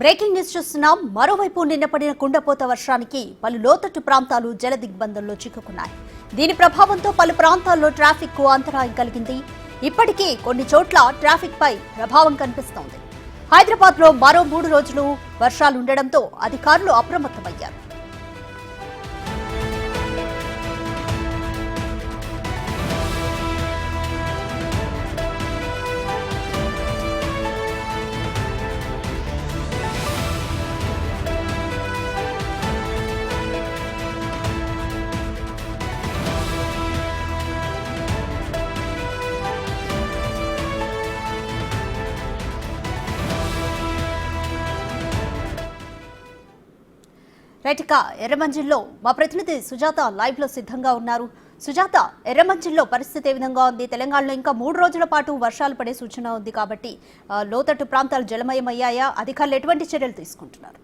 Breaking news చూస్తున్నాం. మరోవైపు నిన్న పడిన కుండపోత వర్షానికి పలు లోతట్టు ప్రాంతాలు జలదిగ్బంధంలో చిక్కుకున్నాయి. దీని ప్రభావంతో పలు ప్రాంతాల్లో ట్రాఫిక్కు అంతరాయం కలిగింది. ఇప్పటికే కొన్ని చోట్ల ట్రాఫిక్ పై ప్రభావం కనిపిస్తోంది. హైదరాబాద్లో మరో మూడు రోజులు వర్షాలుండడంతో అధికారులు అప్రమత్తమయ్యారు. రైట్ ఎర్రమంజిల్లో మా ప్రతినిధి సుజాత లైవ్లో సిద్ధంగా ఉన్నారు. సుజాత ఎర్రమంజిల్లో పరిస్థితి ఏ విధంగా ఉంది? తెలంగాణలో ఇంకా మూడు రోజుల పాటు వర్షాలు పడే సూచన ఉంది కాబట్టి లోతట్టు ప్రాంతాలు జలమయమయ్యాయా? అధికారులు ఎటువంటి చర్యలు తీసుకుంటున్నారు?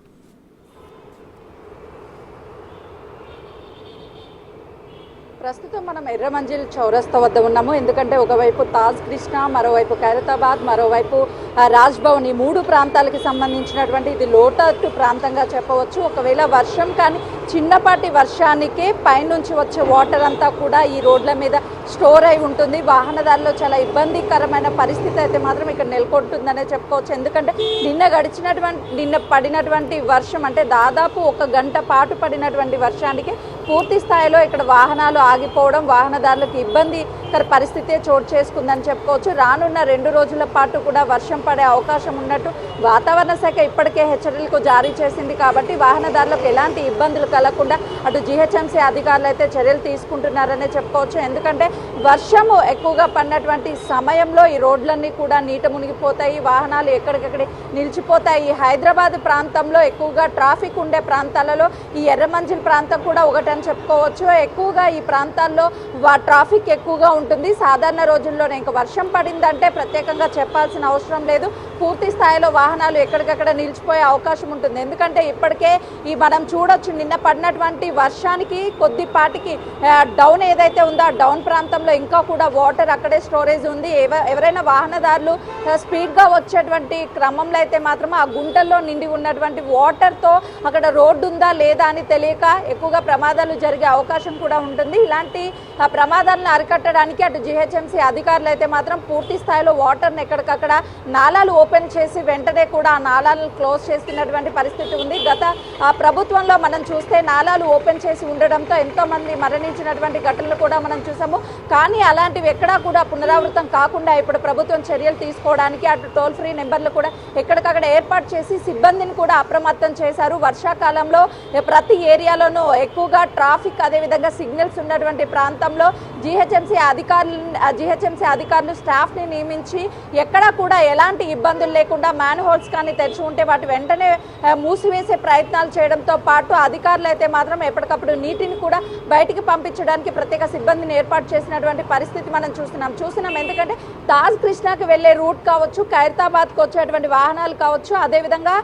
ప్రస్తుతం మనం ఎర్రమంజిల్ చౌరస్తా వద్ద ఉన్నాము. ఎందుకంటే ఒకవైపు తాజ్ కృష్ణ మరోవైపు ఖైరతాబాద్ మరోవైపు ఆ, రాజ్ భవన్ ఈ మూడు ప్రాంతాలకి సంబంధించినటువంటి ఇది లోటట్టు ప్రాంతంగా చెప్పవచ్చు. ఒకవేళ వర్షం కానీ చిన్నపాటి వర్షానికే పైనుంచి వచ్చే వాటర్ అంతా కూడా ఈ రోడ్ల మీద స్టోర్ అయి ఉంటుంది. వాహనదారులు చాలా ఇబ్బందికరమైన పరిస్థితి అయితే మాత్రం ఇక్కడ నెలకొంటుందనే చెప్పుకోవచ్చు. ఎందుకంటే నిన్న గడిచినటువంటి నిన్న పడినటువంటి వర్షం అంటే దాదాపు ఒక గంట పాటు పడినటువంటి వర్షానికి పూర్తి స్థాయిలో ఇక్కడ వాహనాలు ఆగిపోవడం వాహనదారులకు ఇబ్బంది ఇబ్బందికర పరిస్థితే చోటు చేసుకుందని చెప్పుకోవచ్చు. రానున్న రెండు రోజుల పాటు కూడా వర్షం పడే అవకాశం ఉన్నట్టు వాతావరణ శాఖ ఇప్పటికే హెచ్చరికలు జారీ చేసింది కాబట్టి వాహనదారులకు ఎలాంటి ఇబ్బందులు కలగకుండా అటు జిహెచ్ఎంసీ అధికారులు అయితే చర్యలు తీసుకుంటున్నారనే చెప్పుకోవచ్చు. ఎందుకంటే వర్షము ఎక్కువగా పడినటువంటి సమయంలో ఈ రోడ్లన్నీ కూడా నీట మునిగిపోతాయి. వాహనాలు ఎక్కడికక్కడ నిలిచిపోతాయి. హైదరాబాద్ ప్రాంతంలో ఎక్కువగా ట్రాఫిక్ ఉండే ప్రాంతాలలో ఈ ఎర్రమంజిల్ ప్రాంతం కూడా ఒకటని చెప్పుకోవచ్చు. ఎక్కువగా ఈ ప్రాంతాల్లో ట్రాఫిక్ ఎక్కువగా ఉంటుంది. సాధారణ రోజుల్లోనే ఇంకా వర్షం పడిందంటే ప్రత్యేకంగా చెప్పాల్సిన అవసరం లేదు. పూర్తి స్థాయిలో వాహనాలు ఎక్కడికక్కడ నిలిచిపోయే అవకాశం ఉంటుంది. ఎందుకంటే ఇప్పటికే ఈ మనం చూడొచ్చు నిన్న పడినటువంటి వర్షానికి కొద్దిపాటికి డౌన్ ఏదైతే ఉందో ఆ డౌన్ ప్రాంతంలో ఇంకా కూడా వాటర్ అక్కడే స్టోరేజ్ ఉంది. ఎవ- ఎవరైనా వాహనదారులు స్పీడ్గా వచ్చేటువంటి క్రమంలో అయితే మాత్రం ఆ గుంటల్లో నిండి ఉన్నటువంటి వాటర్తో అక్కడ రోడ్డు ఉందా లేదా అని తెలియక ఎక్కువగా ప్రమాదాలు జరిగే అవకాశం కూడా ఉంటుంది. ఇలాంటి ప్రమాదాలను అరికట్టడానికి అటు జిహెచ్ఎంసీ అధికారులు అయితే మాత్రం పూర్తి స్థాయిలో వాటర్ని ఎక్కడికక్కడ నాలాలు ఓపెన్ చేసి వెంటనే కూడా ఆ నాలాలను క్లోజ్ చేస్తున్నటువంటి పరిస్థితి ఉంది. గత ఆ, ప్రభుత్వంలో మనం చూస్తే నాలాలు ఓపెన్ చేసి ఉండడంతో ఎంతో మంది మరణించినటువంటి ఘటనలు కూడా మనం చూసాము. కానీ అలాంటివి ఎక్కడా కూడా పునరావృతం కాకుండా ఇప్పుడు ప్రభుత్వం చర్యలు తీసుకోవడానికి అటు టోల్ ఫ్రీ నెంబర్లు కూడా ఎక్కడికక్కడ ఏర్పాటు చేసి సిబ్బందిని కూడా అప్రమత్తం చేశారు. వర్షాకాలంలో ప్రతి ఏరియాలోనూ ఎక్కువగా ట్రాఫిక్ అదేవిధంగా సిగ్నల్స్ ఉన్నటువంటి ప్రాంతంలో జిహెచ్ఎంసీ అధికారులు జిహెచ్ఎంసీ అధికారులు స్టాఫ్ని నియమించి ఎక్కడా కూడా ఎలాంటి ఇబ్బందులు లేకుండా మ్యాన్ హోల్స్ కానీ తెరిచి ఉంటే వాటి వెంటనే మూసివేసే ప్రయత్నాలు చేయడంతో పాటు అధికారులు అయితే మాత్రం ఎప్పటికప్పుడు నీటిని కూడా బయటికి పంపించడానికి ప్రత్యేక సిబ్బందిని ఏర్పాటు చేసినటువంటి పరిస్థితి మనం చూస్తున్నాం. చూస్తున్నాం ఎందుకంటే తాజ్ కృష్ణాకి వెళ్ళే రూట్ కావచ్చు ఖైరతాబాద్కి వచ్చేటువంటి వాహనాలు కావచ్చు అదేవిధంగా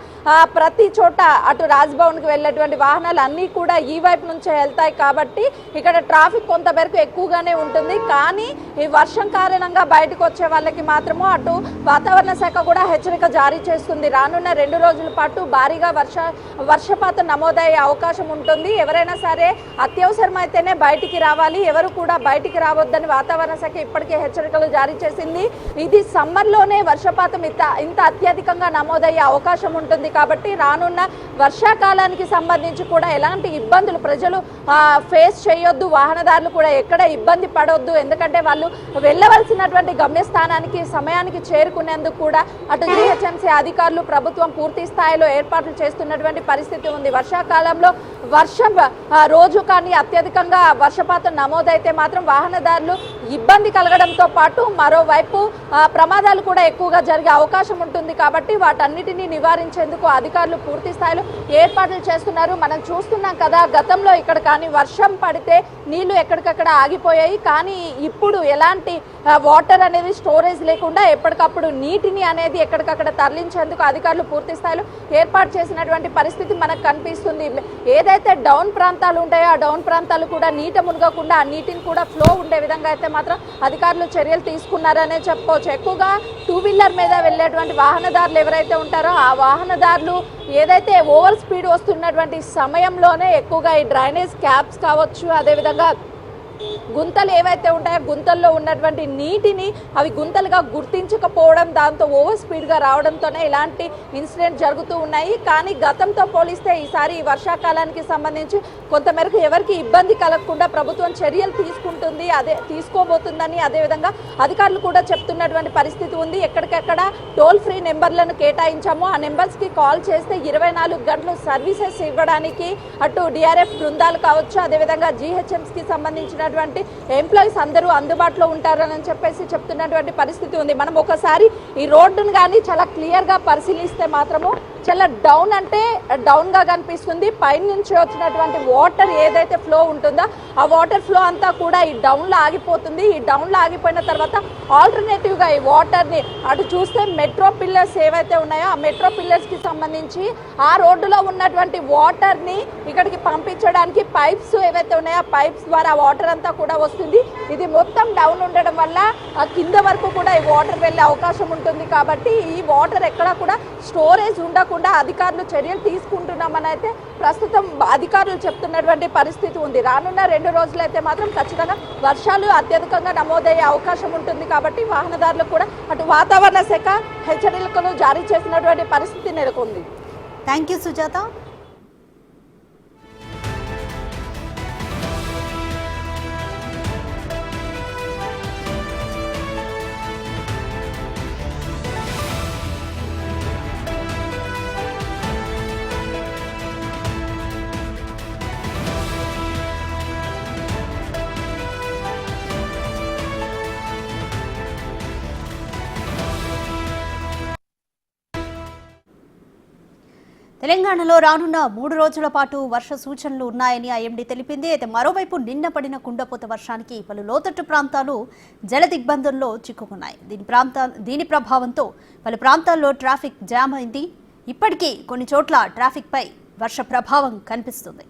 ప్రతి చోట అటు రాజ్భవన్కి వెళ్ళేటువంటి వాహనాలు అన్నీ కూడా ఈ వైపు నుంచే వెళ్తాయి కాబట్టి ఇక్కడ ట్రాఫిక్ కొంతవరకు ఎక్కువగానే ఉంటుంది. కానీ ఈ వర్షం కారణంగా బయటకు వచ్చే వాళ్ళకి మాత్రము అటు వాతావరణ శాఖ కూడా హెచ్చరిక జారీ చేస్తుంది. రానున్న రెండు రోజుల పాటు భారీగా వర్ష వర్షపాతం నమోదయ్యే అవకాశం ఉంటుంది. ఎవరైనా సరే అత్యవసరమైతేనే బయటికి రావాలి. ఎవరు కూడా బయటికి రావద్దని వాతావరణ శాఖ ఇప్పటికే హెచ్చరికలు జారీ చేసింది. ఇది సమ్మర్లోనే వర్షపాతం ఇంత ఇంత అత్యధికంగా నమోదయ్యే అవకాశం ఉంటుంది. కాబట్టి రానున్న వర్షాకాలానికి సంబంధించి కూడా ఎలాంటి ఇబ్బందులు ప్రజలు ఫేస్ చేయొద్దు. వాహనదారులు కూడా ఎక్కడ ఇబ్బంది పడవద్దు ఎందుకంటే వాళ్ళు వెళ్ళవలసినటువంటి గమ్యస్థానానికి సమయానికి చేరుకునేందుకు కూడా అటు జిహెచ్ఎంసీ అధికారులు ప్రభుత్వం పూర్తి స్థాయిలో ఏర్పాట్లు చేస్తున్నటువంటి పరిస్థితి ఉంది. వర్షాకాలంలో వర్షం రోజు కానీ అత్యధికంగా వర్షపాతం నమోదైతే మాత్రం వాహనదారులు ఇబ్బంది కలగడంతో పాటు మరోవైపు ప్రమాదాలు కూడా ఎక్కువగా జరిగే అవకాశం ఉంటుంది కాబట్టి వాటన్నిటిని నివారించేందుకు అధికారులు పూర్తి స్థాయిలో ఏర్పాట్లు చేస్తున్నారు. మనం చూస్తున్నాం కదా గతంలో ఇక్కడ కానీ వర్షం పడితే నీళ్ళు ఎక్కడికక్కడ ఆగిపోయాయి. కానీ ఇప్పుడు ఎలాంటి వాటర్ అనేది స్టోరేజ్ లేకుండా ఎప్పటికప్పుడు నీటిని అనేది ఎక్కడికక్కడ తరలించేందుకు అధికారులు పూర్తి స్థాయిలో ఏర్పాటు చేసినటువంటి పరిస్థితి మనకు కనిపిస్తుంది. ఏదైతే ఏదైతే డౌన్ ప్రాంతాలు ఉంటాయో ఆ డౌన్ ప్రాంతాలు కూడా నీట మునగకుండా ఆ నీటిని కూడా ఫ్లో ఉండే విధంగా అయితే మాత్రం అధికారులు చర్యలు తీసుకున్నారనే చెప్పుకోవచ్చు. ఎక్కువగా టూ వీలర్ మీద వెళ్ళేటువంటి వాహనదారులు ఎవరైతే ఉంటారో ఆ వాహనదారులు ఏదైతే ఓవర్ స్పీడ్ వస్తున్నటువంటి సమయంలోనే ఎక్కువగా ఈ డ్రైనేజ్ క్యాప్స్ కావచ్చు అదేవిధంగా గుంతలు ఏవైతే ఉంటాయో గుంతల్లో ఉన్నటువంటి నీటిని అవి గుంతలుగా గుర్తించకపోవడం దాంతో ఓవర్ స్పీడ్గా రావడంతోనే ఇలాంటి ఇన్సిడెంట్ జరుగుతూ ఉన్నాయి. కానీ గతంతో పోలిస్తే ఈసారి వర్షాకాలానికి సంబంధించి కొంతమేరకు ఎవరికి ఇబ్బంది కలగకుండా ప్రభుత్వం చర్యలు తీసుకుంటుంది అదే తీసుకోబోతుందని అదేవిధంగా అధికారులు కూడా చెప్తున్నటువంటి పరిస్థితి ఉంది. ఎక్కడికెక్కడ టోల్ ఫ్రీ నెంబర్లను కేటాయించాము. ఆ నెంబర్స్కి కాల్ చేస్తే ఇరవై నాలుగు గంటలు సర్వీసెస్ ఇవ్వడానికి అటు డిఆర్ఎఫ్ బృందాలు కావచ్చు అదేవిధంగా జీహెచ్ఎంస్కి ఉన్నటువంటి ఎంప్లాయీస్ అందరూ అందుబాటులో ఉంటారని చెప్పేసి చెప్తున్నటువంటి పరిస్థితి ఉంది. మనం ఒకసారి ఈ రోడ్డును కానీ చాలా క్లియర్గా పరిశీలిస్తే మాత్రము చాలా డౌన్ అంటే డౌన్గా కనిపిస్తుంది. పైన నుంచి వచ్చినటువంటి వాటర్ ఏదైతే ఫ్లో ఉంటుందో ఆ వాటర్ ఫ్లో అంతా కూడా ఈ డౌన్లో ఆగిపోతుంది. ఈ డౌన్లో ఆగిపోయిన తర్వాత ఆల్టర్నేటివ్గా ఈ వాటర్ని అటు చూస్తే మెట్రో పిల్లర్స్ ఏవైతే ఉన్నాయో ఆ మెట్రో పిల్లర్స్కి సంబంధించి ఆ రోడ్డులో ఉన్నటువంటి వాటర్ని ఇక్కడికి పంపించడానికి పైప్స్ ఏవైతే ఉన్నాయో ఆ పైప్స్ ద్వారా వాటర్ అంతా కూడా వస్తుంది. ఇది మొత్తం డౌన్ ఉండడం వల్ల కింద వరకు కూడా ఈ వాటర్ వెళ్ళే అవకాశం ఉంటుంది కాబట్టి ఈ వాటర్ ఎక్కడా కూడా స్టోరేజ్ ఉండకుండా అధికారులు చర్యలు తీసుకుంటున్నామని అయితే ప్రస్తుతం అధికారులు చెప్తున్నటువంటి పరిస్థితి ఉంది. రానున్న రెండు రోజులైతే మాత్రం ఖచ్చితంగా వర్షాలు అత్యధికంగా నమోదయ్యే అవకాశం ఉంటుంది కాబట్టి వాహనదారులకు కూడా అటు వాతావరణ శాఖ హెచ్చరికలు జారీ చేసినటువంటి పరిస్థితి నెలకొంది. Thank you Sujatha. తెలంగాణలో రానున్న మూడు రోజుల పాటు వర్ష సూచనలు ఉన్నాయని ఐఎండీ తెలిపింది. అయితే మరోవైపు నిన్న పడిన కుండపోత వర్షానికి పలు లోతట్టు ప్రాంతాలు జల దిగ్బంధంలో చిక్కుకున్నాయి. దీని ప్రాంత దీని ప్రభావంతో పలు ప్రాంతాల్లో ట్రాఫిక్ జామ్ అయింది. ఇప్పటికీ కొన్ని చోట్ల ట్రాఫిక్పై వర్ష ప్రభావం కనిపిస్తుంది.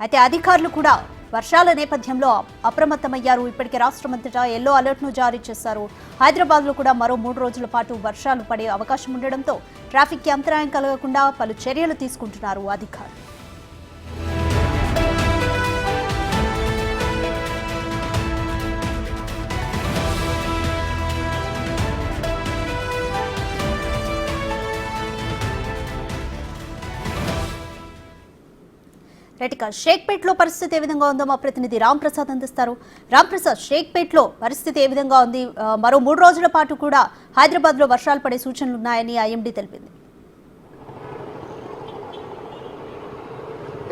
అయితే అధికారులు కూడా వర్షాల నేపథ్యంలో అప్రమత్తమయ్యారు. ఇప్పటికే రాష్ట్రమంతటా ఎల్లో అలర్ట్ను జారీ చేశారు. హైదరాబాద్లో కూడా మరో మూడు రోజుల పాటు వర్షాలు పడే అవకాశం ఉండడంతో ట్రాఫిక్కి అంతరాయం కలగకుండా పలు చర్యలు తీసుకుంటున్నారు అధికారులు. రైట్ ఇక షేక్పేట్లో పరిస్థితి ఏ విధంగా ఉందో మా ప్రతినిధి రామ్ ప్రసాద్ అందిస్తారు. రామ్ ప్రసాద్ షేక్పేట్లో పరిస్థితి ఏ విధంగా ఉంది? మరో మూడు రోజుల పాటు కూడా హైదరాబాద్లో వర్షాలు పడే సూచనలు ఉన్నాయని ఐఎండీ తెలిపింది.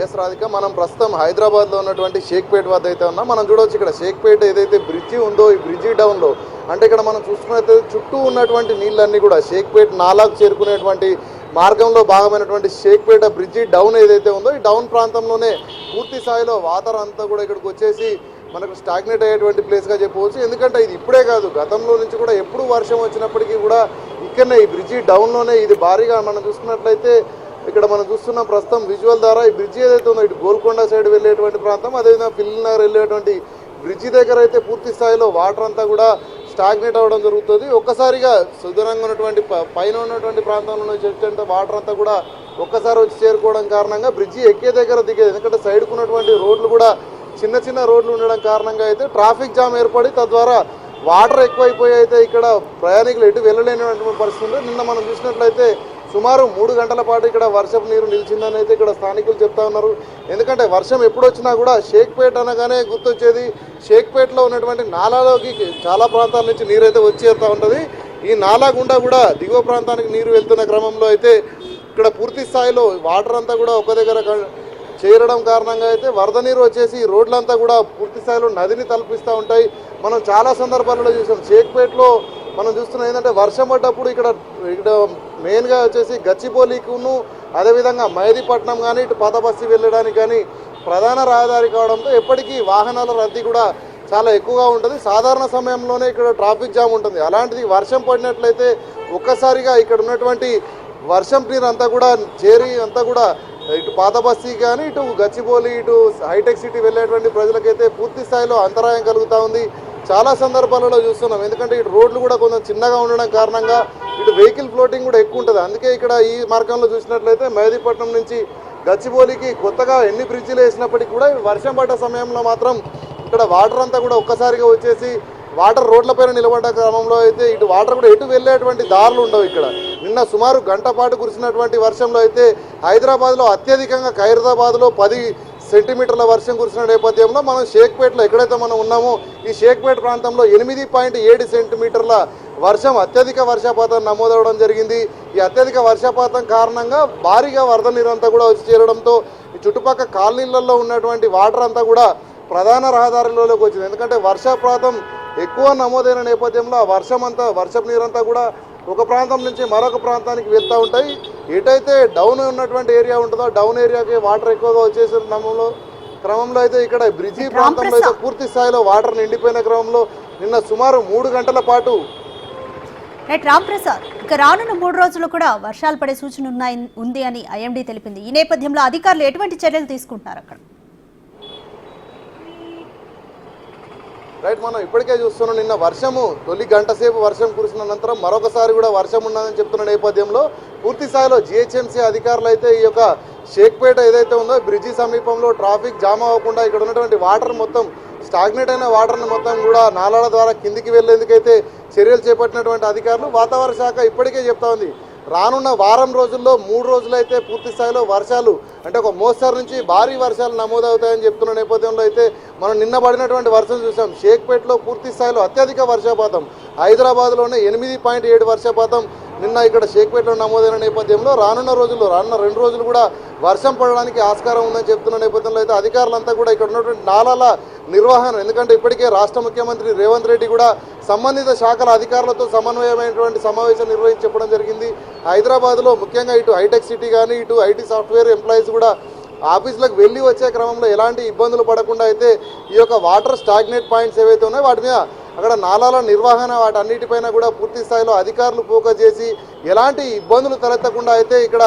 ఎస్ రాధిక మనం ప్రస్తుతం హైదరాబాద్లో ఉన్నటువంటి షేక్పేట్ వద్ద అయితే ఉన్నాం. మనం చూడవచ్చు ఇక్కడ షేక్పేట్ ఏదైతే బ్రిడ్జి ఉందో ఈ బ్రిడ్జి డౌన్లో అంటే ఇక్కడ మనం చూసుకున్నట్లయితే చుట్టూ ఉన్నటువంటి నీళ్ళన్నీ కూడా షేక్పేట్ నాలాకు చేరుకునేటువంటి మార్గంలో భాగమైనటువంటి షేక్పేట బ్రిడ్జి డౌన్ ఏదైతే ఉందో ఈ డౌన్ ప్రాంతంలోనే పూర్తి స్థాయిలో వాటర్ అంతా కూడా ఇక్కడికి వచ్చేసి మనకు స్టాగ్నేట్ అయ్యేటువంటి ప్లేస్గా చెప్పవచ్చు. ఎందుకంటే ఇది ఇప్పుడే కాదు గతంలో నుంచి కూడా ఎప్పుడు వర్షం వచ్చినప్పటికీ కూడా ఇక్కడనే ఈ బ్రిడ్జి డౌన్లోనే ఇది భారీగా మనం చూసుకున్నట్లయితే ఇక్కడ మనం చూస్తున్న ప్రస్తుతం విజువల్ ద్వారా ఈ బ్రిడ్జి ఏదైతే ఉందో ఇటు గోల్కొండ సైడ్ వెళ్ళేటువంటి ప్రాంతం అదేవిధంగా ఫిల్ నగర్ వెళ్ళేటువంటి బ్రిడ్జి దగ్గర అయితే పూర్తి స్థాయిలో వాటర్ అంతా కూడా స్టాగ్నేట్ అవ్వడం జరుగుతుంది. ఒక్కసారిగా సుదూరంగా ఉన్నటువంటి ప- పైన ఉన్నటువంటి ప్రాంతంలో చెప్తుంటే వాటర్ అంతా కూడా ఒక్కసారి వచ్చి చేరుకోవడం కారణంగా బ్రిడ్జి ఎక్కే దగ్గర దిగేది. ఎందుకంటే సైడ్కు ఉన్నటువంటి రోడ్లు కూడా చిన్న చిన్న రోడ్లు ఉండడం కారణంగా అయితే ట్రాఫిక్ జామ్ ఏర్పడి తద్వారా వాటర్ ఎక్కువైపోయి అయితే ఇక్కడ ప్రయాణికులు ఎటు వెళ్ళలేనటువంటి పరిస్థితి ఉంది. నిన్న మనం చూసినట్లయితే సుమారు మూడు గంటల పాటు ఇక్కడ వర్షపు నీరు నిలిచిందని అయితే ఇక్కడ స్థానికులు చెప్తా ఉన్నారు. ఎందుకంటే వర్షం ఎప్పుడు వచ్చినా కూడా షేక్పేట్ అనగానే గుర్తొచ్చేది. షేక్పేట్లో ఉన్నటువంటి నాలాలోకి చాలా ప్రాంతాల నుంచి నీరు అయితే వచ్చి ఉంటుంది. ఈ నాలా గుండా కూడా దిగువ ప్రాంతానికి నీరు వెళ్తున్న క్రమంలో అయితే ఇక్కడ పూర్తి స్థాయిలో వాటర్ అంతా కూడా ఒక దగ్గర చేరడం కారణంగా అయితే వరద నీరు వచ్చేసి రోడ్లంతా కూడా పూర్తి స్థాయిలో నదిని తలపిస్తూ ఉంటాయి. మనం చాలా సందర్భాలలో చూసాం. షేక్పేట్లో మనం చూస్తున్నాం ఏంటంటే వర్షం పడ్డప్పుడు ఇక్కడ ఇక్కడ మెయిన్గా వచ్చేసి గచ్చిపోలీకును అదేవిధంగా మైదీపట్నం కానీ ఇటు పాతబస్తి వెళ్ళడానికి కానీ ప్రధాన రహదారి కావడంతో ఎప్పటికీ వాహనాల రద్దీ కూడా చాలా ఎక్కువగా ఉంటుంది. సాధారణ సమయంలోనే ఇక్కడ ట్రాఫిక్ జామ్ ఉంటుంది. అలాంటిది వర్షం పడినట్లయితే ఒక్కసారిగా ఇక్కడ ఉన్నటువంటి వర్షం నీరు అంతా కూడా చేరి అంతా కూడా ఇటు పాతబస్తీ కానీ ఇటు గచ్చిబౌలి ఇటు హైటెక్ సిటీ వెళ్ళేటువంటి ప్రజలకైతే పూర్తి స్థాయిలో అంతరాయం కలుగుతూ ఉంది. చాలా సందర్భాలలో చూస్తున్నాం. ఎందుకంటే ఇటు రోడ్లు కూడా కొంచెం చిన్నగా ఉండడం కారణంగా ఇటు వెహికల్ ఫ్లోటింగ్ కూడా ఎక్కువ ఉంటుంది. అందుకే ఇక్కడ ఈ మార్గంలో చూసినట్లయితే మెహదీపట్నం నుంచి గచ్చిబోలికి కొత్తగా ఎన్ని బ్రిడ్జిలు వేసినప్పటికీ కూడా వర్షం పడ్డ సమయంలో మాత్రం ఇక్కడ వాటర్ అంతా కూడా ఒక్కసారిగా వచ్చేసి వాటర్ రోడ్లపైన నిలబడ్డ క్రమంలో అయితే ఇటు వాటర్ కూడా ఎటు వెళ్ళేటువంటి దారులు ఉండవు ఇక్కడ. నిన్న సుమారు గంట పాటు కురిసినటువంటి వర్షంలో అయితే హైదరాబాద్లో అత్యధికంగా ఖైరదాబాద్లో పది సెంటీమీటర్ల వర్షం కురిసిన నేపథ్యంలో మనం షేక్పేటలో ఎక్కడైతే మనం ఉన్నామో ఈ షేక్పేట ప్రాంతంలో ఎనిమిది పాయింట్ ఏడు సెంటీమీటర్ల వర్షం అత్యధిక వర్షపాతం నమోదవడం జరిగింది. ఈ అత్యధిక వర్షపాతం కారణంగా భారీగా వరద నీరంతా కూడా వచ్చి చేరడంతో ఈ చుట్టుపక్కల కాలనీలలో ఉన్నటువంటి వాటర్ అంతా కూడా ప్రధాన రహదారులలోకి వచ్చింది. ఎందుకంటే వర్షపాతం ఎక్కువ నమోదైన నేపథ్యంలో ఆ వర్షం అంతా వర్షపు నీరంతా కూడా ఒక ప్రాంతం నుంచి మరొక ప్రాంతానికి వెళ్తూ ఉంటాయి. ఎటైతే డౌన్ ఉన్నటువంటి ఏరియా ఉంటుందో డౌన్ ఏరియాకి వాటర్ ఎక్కువగా వచ్చేసిన క్రమంలో క్రమంలో అయితే ఇక్కడ బ్రిడ్జి ప్రాంతంలో అయితే పూర్తి స్థాయిలో వాటర్ నిండిపోయిన క్రమంలో నిన్న సుమారు మూడు గంటల పాటు రైట్ రామ్ ప్రసాద్ ఇక రానున్న మూడు రోజులు కూడా వర్షాలు పడే సూచన ఉన్నాయి ఉంది అని ఐఎండీ తెలిపింది. ఈ నేపథ్యంలో అధికారులు ఎటువంటి చర్యలు తీసుకుంటున్నారు అక్కడ? రైట్ మనం ఇప్పటికే చూస్తున్నాం నిన్న వర్షము తొలి గంట సేపు వర్షం కురిసిన అనంతరం మరొకసారి కూడా వర్షం ఉన్నదని చెప్తున్న నేపథ్యంలో పూర్తి స్థాయిలో జిహెచ్ఎంసీ అధికారులు అయితే ఈ యొక్క షేక్పేట ఏదైతే ఉందో బ్రిడ్జి సమీపంలో ట్రాఫిక్ జామ్ అవ్వకుండా ఇక్కడ ఉన్నటువంటి వాటర్ మొత్తం స్టాగ్నేట్ అయిన వాటర్ని మొత్తం కూడా నాలాల ద్వారా కిందికి వెళ్ళేందుకైతే చర్యలు చేపట్టినటువంటి అధికారులు వాతావరణ శాఖ ఇప్పటికే చెప్తా ఉంది. రానున్న వారం రోజుల్లో మూడు రోజులైతే పూర్తి స్థాయిలో వర్షాలు అంటే ఒక మోస్తరు నుంచి భారీ వర్షాలు నమోదవుతాయని చెప్తున్న నేపథ్యంలో అయితే మనం నిన్న పడినటువంటి వర్షం చూసాం. షేక్పేట్లో పూర్తి స్థాయిలో అత్యధిక వర్షపాతం. హైదరాబాద్లోనే ఎనిమిది పాయింట్ ఏడు వర్షపాతం నిన్న ఇక్కడ షేక్పేటలో నమోదైన నేపథ్యంలో. రానున్న రోజుల్లో రానున్న రెండు రోజులు కూడా వర్షం పడడానికి ఆస్కారం ఉందని చెప్తున్న నేపథ్యంలో అయితే అధికారులంతా కూడా ఇక్కడ ఉన్నటువంటి నాలాల నిర్వహణ. ఎందుకంటే ఇప్పటికే రాష్ట్ర ముఖ్యమంత్రి రేవంత్ రెడ్డి కూడా సంబంధిత శాఖల అధికారులతో సమన్వయమైనటువంటి సమావేశం నిర్వహించి చెప్పడం జరిగింది. హైదరాబాద్లో ముఖ్యంగా ఇటు హైటెక్ సిటీ కానీ ఇటు ఐటీ సాఫ్ట్వేర్ ఎంప్లాయీస్ కూడా ఆఫీసులకు వెళ్ళి వచ్చే క్రమంలో ఎలాంటి ఇబ్బందులు పడకుండా అయితే ఈ యొక్క వాటర్ స్టాగ్నేట్ పాయింట్స్ ఏవైతే ఉన్నాయో వాటి మీద అక్కడ నాలాల నిర్వహణ వాటన్నిటిపైన కూడా పూర్తి స్థాయిలో అధికారులు ఫోకస్ చేసి ఎలాంటి ఇబ్బందులు తలెత్తకుండా అయితే ఇక్కడ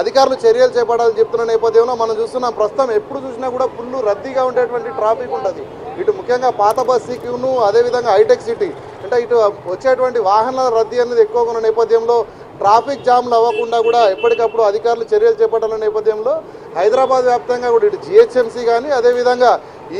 అధికారులు చర్యలు చేపట్టాలని చెప్తున్న నేపథ్యంలో మనం చూస్తున్నాం. ప్రస్తుతం ఎప్పుడు చూసినా కూడా ఫుల్ రద్దీగా ఉండేటువంటి ట్రాఫిక్ ఉంటుంది. ఇటు ముఖ్యంగా పాత బస్ బస్తీకిను అదేవిధంగా హైటెక్ సిటీ అంటే ఇటు వచ్చేటువంటి వాహనాల రద్దీ అనేది ఎక్కువగా ఉన్న నేపథ్యంలో ట్రాఫిక్ జామ్లు అవ్వకుండా కూడా ఎప్పటికప్పుడు అధికారులు చర్యలు చేపట్టాలన్న నేపథ్యంలో హైదరాబాద్ వ్యాప్తంగా కూడా ఇటు జిహెచ్ఎంసీ కానీ అదేవిధంగా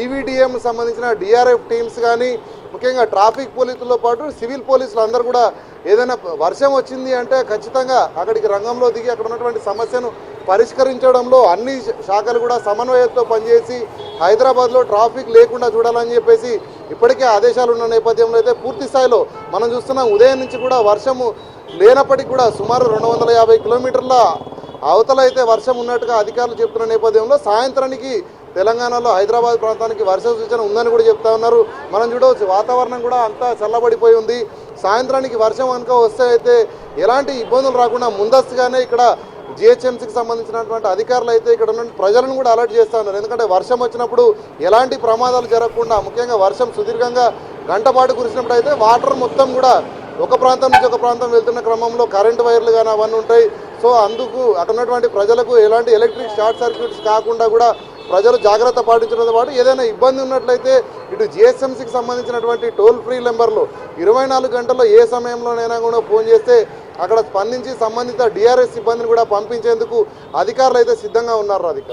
ఈవీడిఎం సంబంధించిన డిఆర్ఎఫ్ టీమ్స్ కానీ ముఖ్యంగా ట్రాఫిక్ పోలీసులతో పాటు సివిల్ పోలీసులు అందరూ కూడా ఏదైనా వర్షం వచ్చింది అంటే ఖచ్చితంగా అక్కడికి రంగంలో దిగి అక్కడ ఉన్నటువంటి సమస్యను పరిష్కరించడంలో అన్ని శాఖలు కూడా సమన్వయంతో పనిచేసి హైదరాబాద్లో ట్రాఫిక్ లేకుండా చూడాలని చెప్పేసి ఇప్పటికే ఆదేశాలు ఉన్న నేపథ్యంలో అయితే పూర్తి స్థాయిలో మనం చూస్తున్నాం ఉదయం నుంచి కూడా వర్షము లేనప్పటికీ కూడా సుమారు రెండు వందల యాభై కిలోమీటర్ల అవతల అయితే వర్షం ఉన్నట్టుగా అధికారులు చెప్తున్న నేపథ్యంలో సాయంత్రానికి తెలంగాణలో హైదరాబాద్ ప్రాంతానికి వర్ష సూచన ఉందని కూడా చెప్తా ఉన్నారు. మనం చూడవచ్చు వాతావరణం కూడా అంతా చల్లబడిపోయి ఉంది. సాయంత్రానికి వర్షం కనుక వస్తే అయితే ఎలాంటి ఇబ్బందులు రాకుండా ముందస్తుగానే ఇక్కడ జిహెచ్ఎంసీకి సంబంధించినటువంటి అధికారులు అయితే ఇక్కడ ఉన్న ప్రజలను కూడా అలర్ట్ చేస్తూ ఉన్నారు. ఎందుకంటే వర్షం వచ్చినప్పుడు ఎలాంటి ప్రమాదాలు జరగకుండా ముఖ్యంగా వర్షం సుదీర్ఘంగా గంటపాటు కురిసినప్పుడు అయితే వాటర్ మొత్తం కూడా ఒక ప్రాంతం నుంచి ఒక ప్రాంతం వెళ్తున్న క్రమంలో కరెంట్ వైర్లు కానీ అవన్నీ ఉంటాయి. సో అందుకు అక్కడ ఉన్నటువంటి ప్రజలకు ఎలాంటి ఎలక్ట్రిక్ షార్ట్ సర్క్యూట్స్ కాకుండా కూడా ప్రజలు జాగ్రత్త పాటించడంతో పాటు ఏదైనా ఇబ్బంది ఉన్నట్లయితే ఇటు జిఎస్ఎంసీకి సంబంధించినటువంటి టోల్ ఫ్రీ నెంబర్లు ఇరవై నాలుగు గంటల్లో ఏ సమయంలోనైనా కూడా ఫోన్ చేస్తే అక్కడ స్పందించి సంబంధిత డిఆర్ఎస్ సిబ్బందిని కూడా పంపించేందుకు అధికారులు అయితే సిద్ధంగా ఉన్నారు రాధిక.